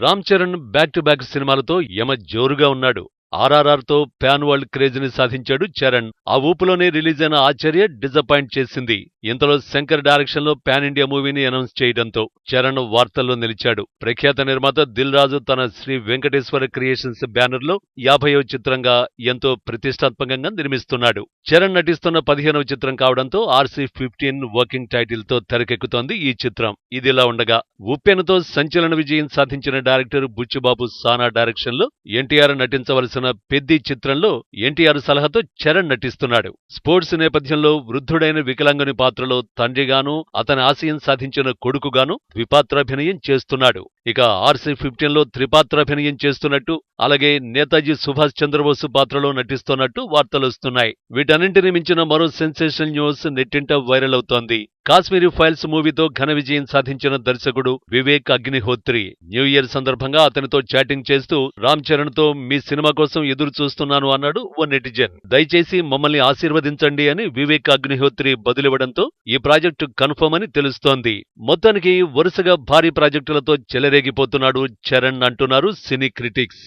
Ram Charan back to back సినిమాలతో యమ జోరుగా ఉన్నాడు. ఆర్ఆర్ఆర్తో ప్యాన్ వరల్డ్ క్రేజ్ని సాధించాడు చరణ్. ఆ ఊపులోనే రిలీజ్ అయిన ఆచార్య డిజపాయింట్ చేసింది. ఇంతలో శంకర్ డైరెక్షన్లో పాన్ ఇండియా మూవీని అనౌన్స్ చేయడంతో చరణ్ వార్తల్లో నిలిచాడు. ప్రఖ్యాత నిర్మాత దిల్ రాజు తన శ్రీ వెంకటేశ్వర క్రియేషన్స్ బ్యానర్లో యాభైవ చిత్రంగా ఎంతో ప్రతిష్టాత్మకంగా నిర్మిస్తున్నాడు. చరణ్ నటిస్తున్న పదిహేనవ చిత్రం కావడంతో ఆర్సీ ఫిఫ్టీన్ వర్కింగ్ టైటిల్తో తెరకెక్కుతోంది ఈ చిత్రం. ఇదిలా ఉండగా ఉప్పెనతో సంచలన విజయం సాధించిన డైరెక్టర్ బుచ్చిబాబు సానా డైరెక్షన్లో ఎన్టీఆర్ నటించవలసిన పెద్ది చిత్రంలో ఎన్టీఆర్ సలహాతో చరణ్ నటిస్తున్నాడు. స్పోర్ట్స్ నేపథ్యంలో వృద్ధుడైన వికలాంగుని పాత్రలో తండ్రిగాను అతని ఆశయం సాధించిన కొడుకుగాను ద్విపాత్రాభినయం చేస్తున్నాడు. ఇక ఆర్సీ ఫిఫ్టీన్లో త్రిపాత్రాభినయం చేస్తున్నట్టు అలాగే నేతాజీ సుభాష్ చంద్రబోసు పాత్రలో నటిస్తున్నట్టు వార్తలొస్తున్నాయి. వీటన్నింటిని మించిన మరో సెన్సేషన్ న్యూస్ నెట్టింట వైరల్ అవుతోంది. కాశ్మీరీ ఫైల్స్ మూవీతో ఘన విజయం సాధించిన దర్శకుడు వివేక్ అగ్నిహోత్రి. న్యూ ఇయర్ సందర్భంగా అతనితో చాటింగ్ చేస్తూ రామ్ చరణ్తో మీ సినిమా కోసం ఎదురు చూస్తున్నాను అన్నాడు ఓ నెటిజన్. దయచేసి మమ్మల్ని ఆశీర్వదించండి అని వివేక్ అగ్నిహోత్రి బదులివ్వడంతో ఈ ప్రాజెక్టు కన్ఫర్మ్ అని తెలుస్తోంది. మొత్తానికి వరుసగా భారీ ప్రాజెక్టులతో చెలరేగిపోతున్నాడు చరణ్ అంటున్నారు సినీ క్రిటిక్స్.